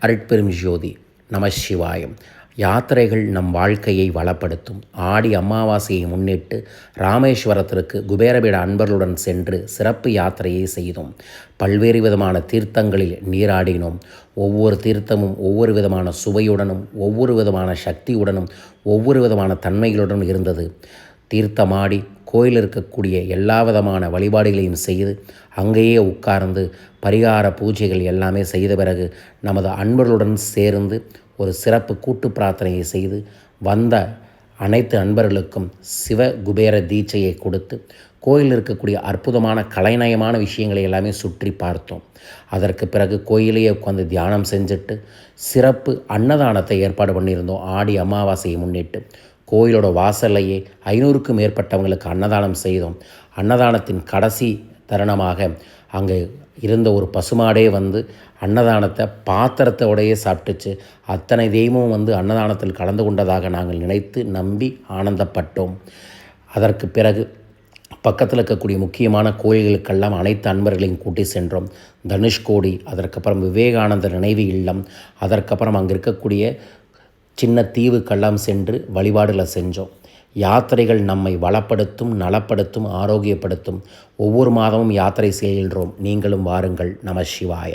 அருட்பெரும் ஜோதி நம சிவாயம். யாத்திரைகள் நம் வாழ்க்கையை வளப்படுத்தும். ஆடி அமாவாசையை முன்னிட்டு ராமேஸ்வரத்திற்கு குபேரபீட அன்பர்களுடன் சென்று சிறப்பு யாத்திரையை செய்தோம். பல்வேறு விதமான தீர்த்தங்களில் நீராடினோம். ஒவ்வொரு தீர்த்தமும் ஒவ்வொரு விதமான சுவையுடனும் ஒவ்வொரு விதமான சக்தியுடனும் ஒவ்வொரு விதமான தன்மைகளுடனும் இருந்தது. தீர்த்தமாடி கோயில் இருக்கக்கூடிய எல்லா விதமான வழிபாடுகளையும் செய்து அங்கேயே உட்கார்ந்து பரிகார பூஜைகள் எல்லாமே செய்த பிறகு நமது அன்பர்களுடன் சேர்ந்து ஒரு சிறப்பு கூட்டு பிரார்த்தனையை செய்து வந்த அனைத்து அன்பர்களுக்கும் சிவ குபேர தீட்சையை கொடுத்து கோயிலில் இருக்கக்கூடிய அற்புதமான கலைநயமான விஷயங்களை எல்லாமே சுற்றி பார்த்தோம். அதற்கு பிறகு கோயிலையே உட்காந்து தியானம் செஞ்சுட்டு சிறப்பு அன்னதானத்தை ஏற்பாடு பண்ணியிருந்தோம். ஆடி அமாவாசையை முன்னிட்டு கோயிலோட வாசல்லையே ஐநூறுக்கும் மேற்பட்டவங்களுக்கு அன்னதானம் செய்தோம். அன்னதானத்தின் கடைசி தருணமாக அங்கே இருந்த ஒரு பசுமாடே வந்து அன்னதானத்தை பாத்திரத்தோடையே சாப்பிட்டுச்சு. அத்தனை தெய்வமும் வந்து அன்னதானத்தில் கலந்து கொண்டதாக நாங்கள் நினைத்து நம்பி ஆனந்தப்பட்டோம். அதற்கு பிறகு பக்கத்தில் இருக்கக்கூடிய முக்கியமான கோயில்களுக்கெல்லாம் அனைத்து அன்பர்களையும் கூட்டி சென்றோம். தனுஷ்கோடி அதற்கப்புறம் விவேகானந்தர் நினைவு இல்லம் அதற்கப்புறம் அங்கே இருக்கக்கூடிய சின்ன தீவுக்கெல்லாம் சென்று வழிபாடுகளை செஞ்சோம். யாத்திரைகள் நம்மை வளப்படுத்தும் நலப்படுத்தும் ஆரோக்கியப்படுத்தும். ஒவ்வொரு மாதமும் யாத்திரை செய்கின்றோம். நீங்களும் வாருங்கள். நம சிவாய.